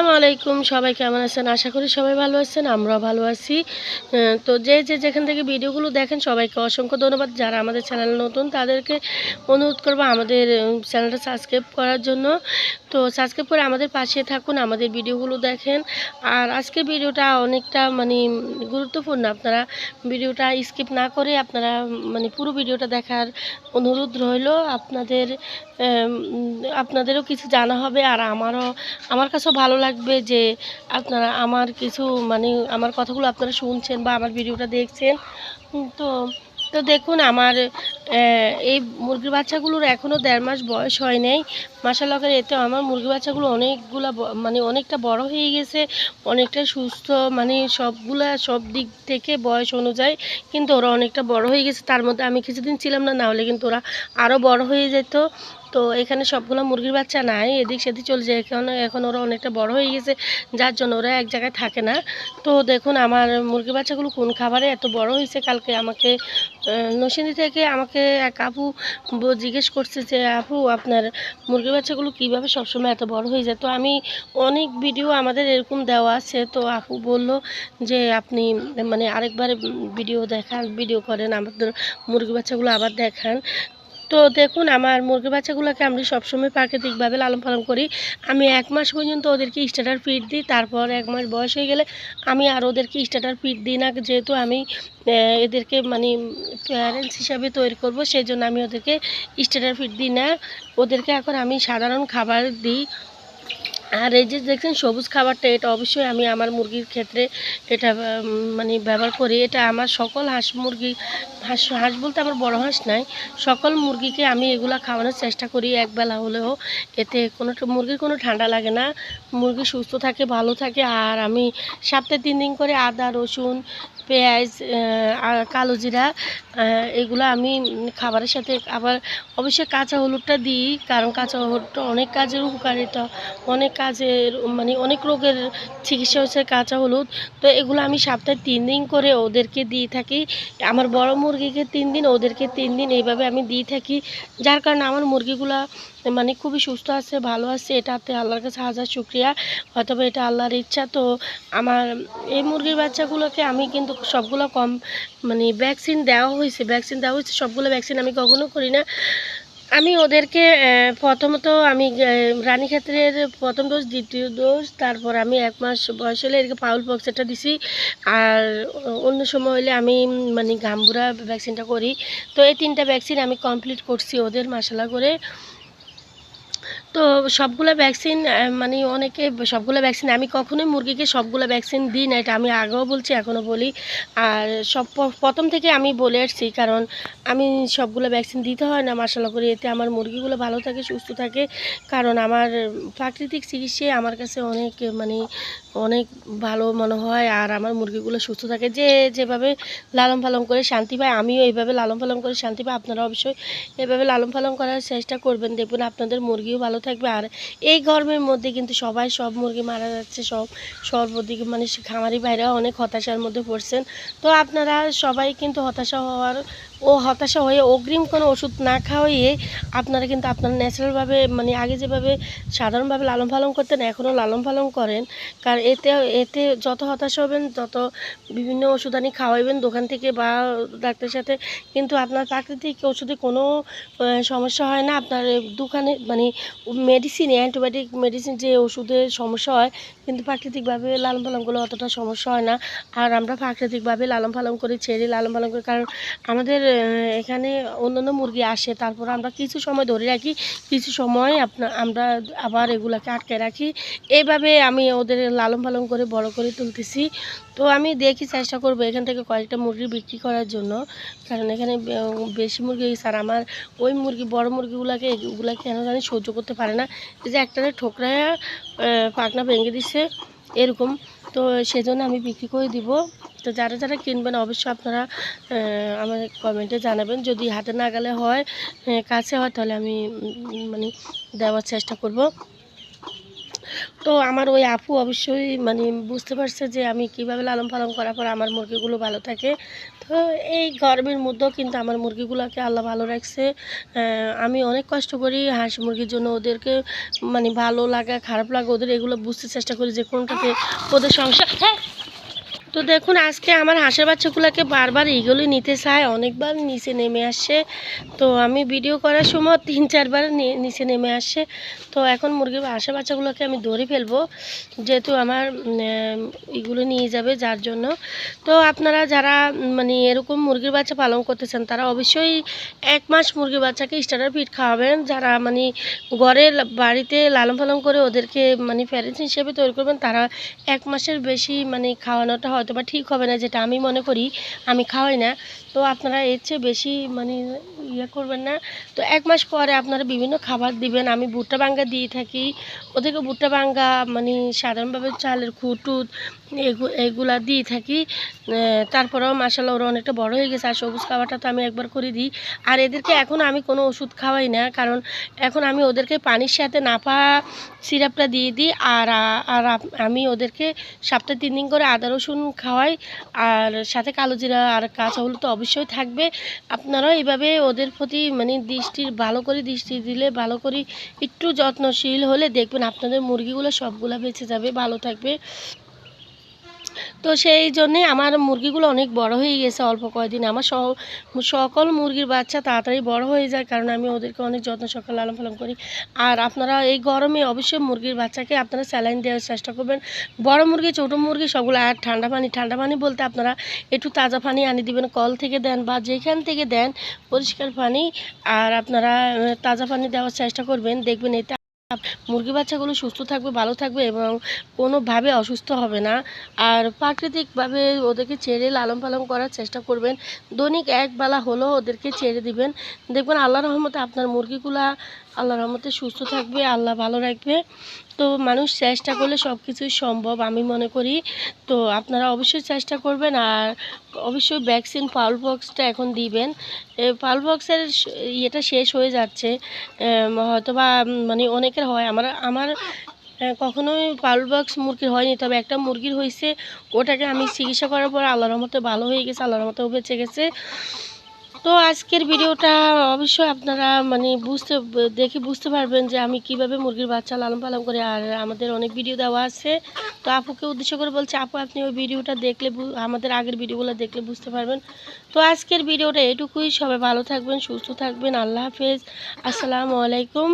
আসসালামু আলাইকুম, সবাই কেমন আছেন? আশা করি সবাই ভালো আছেন, আমরাও ভালো আছি। তো যে যে যেখান থেকে ভিডিওগুলো দেখেন, সবাইকে অসংখ্য ধন্যবাদ। যারা আমাদের চ্যানেল নতুন, তাদেরকে অনুরোধ করব আমাদের চ্যানেলটা সাবস্ক্রাইব করার জন্য। তো সাবস্ক্রাইব করে আমাদের পাশে থাকুন, আমাদের ভিডিওগুলো দেখেন। আর আজকে ভিডিওটা অনেকটা মানে গুরুত্বপূর্ণ। আপনারা ভিডিওটা স্কিপ না করে আপনারা মানে পুরো ভিডিওটা দেখার অনুরোধ রইল। আপনাদের আপনাদেরও কিছু জানা হবে, আর আমারও, আমার কাছেও ভালো লাগবে যে আপনারা আমার কিছু মানে আমার কথাগুলো আপনারা শুনছেন বা আমার ভিডিওটা দেখছেন। তো তো দেখুন আমার এই মুরগির বাচ্চাগুলোর এখনও দেড় মাস বয়স হয় নাই। মাসাল্লাহ করে এতে আমার মুরগি বাচ্চাগুলো অনেকগুলা মানে অনেকটা বড় হয়ে গেছে, অনেকটা সুস্থ মানে সবগুলা, সব দিক থেকে বয়স অনুযায়ী কিন্তু ওরা অনেকটা বড় হয়ে গেছে। তার মধ্যে আমি কিছুদিন ছিলাম না না হলে কিন্তু ওরা আরও বড় হয়ে যেত। তো এখানে সবগুলো মুরগির বাচ্চা নাই এদিক সেদিক চলে যায়। এখন এখন ওরা অনেকটা বড় হয়ে গেছে যার জন্য ওরা এক জায়গায় থাকে না। তো দেখুন আমার মুরগির বাচ্চাগুলো কোন খাবারে এত বড় হয়েছে? কালকে আমাকে আহ, নসিন্দি থেকে আমাকে এক আপু জিজ্ঞেস করছে যে আপু আপনার মুরগির বাচ্চাগুলো কীভাবে সবসময় এত বড় হয়ে যায়? তো আমি অনেক ভিডিও আমাদের এরকম দেওয়া আছে। তো আপু বলল যে আপনি মানে আরেকবার ভিডিও দেখান ভিডিও করেন আমাদের মুরগি বাচ্চাগুলো আবার দেখান। তো দেখুন, আমার মুরগি বাচ্চাগুলোকে আমি সবসময় প্রাকৃতিকভাবে লালন পালন করি। আমি এক মাস পর্যন্ত ওদেরকে স্টার্টার ফিড দিই, তারপর এক মাস বয়স হয়ে গেলে আমি আর ওদেরকে স্টার্টার ফিড দিই না। যেহেতু আমি এদেরকে মানে প্যারেন্টস হিসাবে তৈরি করব, সেই জন্য আমি ওদেরকে স্টার্টার ফিড দিই না। ওদেরকে এখন আমি সাধারণ খাবার দিই। আর এই যে দেখছেন সবুজ খাবারটা, এটা অবশ্যই আমি আমার মুরগির ক্ষেত্রে এটা মানে ব্যবহার করি। এটা আমার সকল হাঁস মুরগি, হাঁস হাঁস বলতে আমার বড় হাঁস নাই। সকল মুরগিকে আমি এগুলা খাওয়ানোর চেষ্টা করি একবেলা হলেও। এতে কোনো মুরগির কোনো ঠান্ডা লাগে না। মুরগি সুস্থ থাকে, ভালো থাকে। আর আমি সপ্তাহে তিন দিন করে আদা, রসুন পেঁয়াজ কালো জিরা এগুলো আমি খাবারের সাথে আবার অবশ্যই কাঁচা হলুদটা দিই, কারণ কাঁচা হলুদটা অনেক কাজের উপকারিতা অনেক কাজের মানে অনেক রোগের চিকিৎসা হচ্ছে কাঁচা হলুদ। তো এগুলো আমি সপ্তাহে তিন দিন করে ওদেরকে দিয়ে থাকি। আমার বড় মুরগিকে তিন দিন, ওদেরকে তিন দিন এইভাবে আমি দিয়ে থাকি। যার কারণে আমার মুরগিগুলা মানে খুবই সুস্থ আছে, ভালো আছে, এটাতে আল্লাহর কাছে হাজার শুক্রিয়া। হয়তো এটা আল্লাহর ইচ্ছা, তো আমার এই মুরগির বাচ্চাগুলোকে আমি কিন্তু সবগুলো কম মানে ভ্যাকসিন দেওয়া হয়েছে ভ্যাকসিন দেওয়া হয়েছে, সবগুলো ভ্যাকসিন আমি কখনো করি না। আমি ওদেরকে প্রথমত আমি রানী ক্ষেত্রের প্রথম ডোজ দ্বিতীয় ডোজ তারপর আমি এক মাস বয়স হলে এদেরকে পাউল পক্সটা দিছি। আর অন্য সময় হলে আমি মানে গাম্বুরা ভ্যাকসিনটা করি। তো এই তিনটা ভ্যাকসিন আমি কমপ্লিট করছি ওদের মশলা করে। তো সবগুলো ভ্যাকসিন মানে অনেকে সবগুলো ভ্যাকসিন আমি কখনোই মুরগিকে সবগুলো ভ্যাকসিন দিই না, এটা আমি আগেও বলছি এখনও বলি। আর সব প্রথম থেকে আমি বলে আসছি, কারণ আমি সবগুলো ভ্যাকসিন দিতে হয় না মশলা করে, এতে আমার মুরগিগুলো ভালো থাকে, সুস্থ থাকে। কারণ আমার প্রাকৃতিক চিকিৎসায় আমার কাছে অনেক মানে অনেক ভালো মনে হয়, আর আমার মুরগিগুলো সুস্থ থাকে। যে যেভাবে লালন পালন করে শান্তি পায়, আমিও এইভাবে লালন পালন করে শান্তি পাই। আপনারা অবশ্যই এভাবে লালন পালন করার চেষ্টা করবেন। দেখবেন আপনাদের মুরগিও ভালো থাকবে। আর এই গরমের মধ্যে কিন্তু সবাই সব মুরগি মারা যাচ্ছে, সব সর্বদিকে মানে খামারি ভাইরাও অনেক হতাশার মধ্যে পড়ছেন। তো আপনারা সবাই কিন্তু হতাশা হওয়ার ও হতাশা হয়ে অগ্রিম কোনো ওষুধ না খাওয়াইয়ে আপনারা কিন্তু আপনারা ন্যাচারালভাবে মানে আগে যেভাবে সাধারণভাবে লালন পালন করতেন, এখনও লালন পালন করেন। কারণ এতে এতে যত হতাশা হবেন, তত বিভিন্ন ওষুধ আনি খাওয়াইবেন দোকান থেকে বা ডাক্তারের সাথে। কিন্তু আপনার প্রাকৃতিক ওষুধে কোনো সমস্যা হয় না। আপনার দোকানে মানে মেডিসিন অ্যান্টিবায়োটিক মেডিসিন যে ওষুধের সমস্যা হয়, কিন্তু প্রাকৃতিকভাবে লালন পালন করলে অতটা সমস্যা হয় না। আর আমরা প্রাকৃতিকভাবে লালন পালন করে, ছেড়ে লালন পালন করি। কারণ আমাদের এখানে অন্যান্য মুরগি আসে, তারপর আমরা কিছু সময় ধরে রাখি, কিছু সময় আপনার আমরা আবার এগুলাকে আটকে রাখি। এইভাবে আমি ওদের লালন পালন করে, বড় করে তুলতেছি। তো আমি দেখি চেষ্টা করব এখান থেকে কয়েকটা মুরগি বিক্রি করার জন্য। কারণ এখানে বেশি মুরগি আর আমার ওই মুরগি, বড় মুরগিগুলোকে, এগুলা কেন জানি সহ্য করতে পারে না। যে একটা ঠোকরা পাখনা ভেঙে দিছে, এরকম। তো সেজন্য আমি বিক্রি করে দিব। তো যারা যারা কিনবেন, অবশ্যই আপনারা আমার কমেন্টে জানাবেন। যদি হাতে না নাগালে হয় কাছে হয়, তাহলে আমি মানে দেওয়ার চেষ্টা করব। তো আমার ওই আপু অবশ্যই মানে বুঝতে পারছে যে আমি কীভাবে লালন পালন করার পর আমার মুরগিগুলো ভালো থাকে। তো এই গরমের মধ্যেও কিন্তু আমার মুরগিগুলোকে আল্লাহ ভালো রাখছে। আমি অনেক কষ্ট করি হাঁস মুরগির জন্য। ওদেরকে মানে ভালো লাগা, খারাপ লাগা, ওদের এগুলো বুঝতে চেষ্টা করি যে কোনটাতে ওদের সংসার হ্যাঁ তো দেখুন, আজকে আমার হাঁসের বাচ্চাগুলোকে বারবার এগুলো নিতে চায়, অনেকবার নিচে নেমে আসে। তো আমি ভিডিও করার সময় তিন, চারবার নিচে নেমে আসে। তো এখন মুরগির হাঁসের বাচ্চাগুলোকে আমি ধরে ফেলব, যেহেতু আমার এগুলো নিয়ে যাবে যার জন্য। তো আপনারা যারা মানে এরকম মুরগির বাচ্চা পালন করতেছেন তারা অবশ্যই এক মাস মুরগির বাচ্চাকে স্টার্টার ফিট খাওয়াবেন। যারা মানে ঘরে বাড়িতে লালন পালন করে ওদেরকে মানে প্যারেন্টস হিসেবে তৈরি করবেন, তারা এক মাসের বেশি মানে খাওয়ানোটা হয়তো বা ঠিক হবে না, যেটা আমি মনে করি, আমি খাওয়াই না। তো আপনারা এর চেয়ে বেশি মানে ইয়ে করবেন না। তো এক মাস পরে আপনারা বিভিন্ন খাবার দিবেন, আমি ভুট্টা বাঙ্গা দিয়ে থাকি। ওদেরকে ভুট্টা বাঙ্গা মানে সাধারণভাবে চালের খুঁটুত, এগু- এগুলা দিয়ে থাকি। তারপরেও মাসাল্লাহ ওরা অনেকটা বড় হয়ে গেছে, আর সবুজ খাবারটা তো আমি একবার করে দিই। আর এদেরকে এখন আমি কোনো ওষুধ খাওয়াই না, কারণ এখন আমি ওদেরকে পানির সাথে নাপা সিরাপটা দিয়ে দিই, আর আর আমি ওদেরকে সপ্তাহে তিন দিন করে আদা রসুন খাওয়াই, আর সাথে কালো জিরা আর কাঁচা হলুদ তো অবশ্যই থাকবে। আপনারাও এভাবে ওদের প্রতি মানে দৃষ্টির ভালো করে দৃষ্টি দিলে, ভালো করে একটু যত্নশীল হলে দেখবেন আপনাদের মুরগিগুলো সবগুলো বেঁচে যাবে, ভালো থাকবে। তো সেই জন্যে আমার মুরগিগুলো অনেক বড় হয়ে গেছে অল্প কয়েকদিন। আমার সকল মুরগির বাচ্চা তাড়াতাড়ি বড় হয়ে যায় কারণ আমি ওদেরকে অনেক যত্ন সকাল লালন পালন করি। আর আপনারা এই গরমে অবশ্যই মুরগির বাচ্চাকে আপনারা স্যালাইন দেওয়ার চেষ্টা করবেন। বড় মুরগি, ছোটো মুরগি সবগুলো, আর ঠান্ডা পানি ঠান্ডা পানি বলতে আপনারা একটু তাজা পানি আনি দিবেন, কল থেকে দেন বা যেখান থেকে দেন পরিষ্কার পানি, আর আপনারা তাজা পানি দেওয়ার চেষ্টা করবেন। দেখবেন এতে মুরগি বাচ্চাগুলো সুস্থ থাকবে, ভালো থাকবে এবং কোনোভাবে অসুস্থ হবে না। আর প্রাকৃতিকভাবে ওদেরকে ছেড়ে লালন পালন করার চেষ্টা করবেন। দৈনিক একবেলা হলেও ওদেরকে ছেড়ে দিবেন। দেখবেন আল্লাহ রহমতে আপনার মুরগিগুলা আল্লাহ রহমতে সুস্থ থাকবে আল্লাহ ভালো রাখবে। তো মানুষ চেষ্টা করলে সব কিছুই সম্ভব আমি মনে করি। তো আপনারা অবশ্যই চেষ্টা করবেন আর অবশ্যই ভ্যাকসিন পাউল বক্সটা এখন দিবেন। পাউল বক্সের ইয়েটা শেষ হয়ে যাচ্ছে। এম, হয়তো বা উম, মানে অনেকের হয়। আমার আমার কখনোই পাউল বক্স মুরগির হয়নি। তবে একটা মুরগির হয়েছে ওটাকে আমি চিকিৎসা করার পর আল্লাহর রহমতে ভালো হয়ে গেছে আল্লাহর রহমতেও বেঁচে গেছে। তো আজকের ভিডিওটা অবশ্যই আপনারা মানে বুঝতে, দেখে বুঝতে পারবেন যে আমি কীভাবে মুরগির বাচ্চা লালন পালন করি। আর আমাদের অনেক ভিডিও দেওয়া আছে। তো আপুকে উদ্দেশ্য করে বলছি, আপু আপনি ওই ভিডিওটা দেখলে আমাদের আগের ভিডিওগুলো দেখলে বুঝতে পারবেন। তো আজকের ভিডিওটা এটুকুই। সবাই ভালো থাকবেন, সুস্থ থাকবেন। আল্লাহ হাফেজ। আসসালামু আলাইকুম।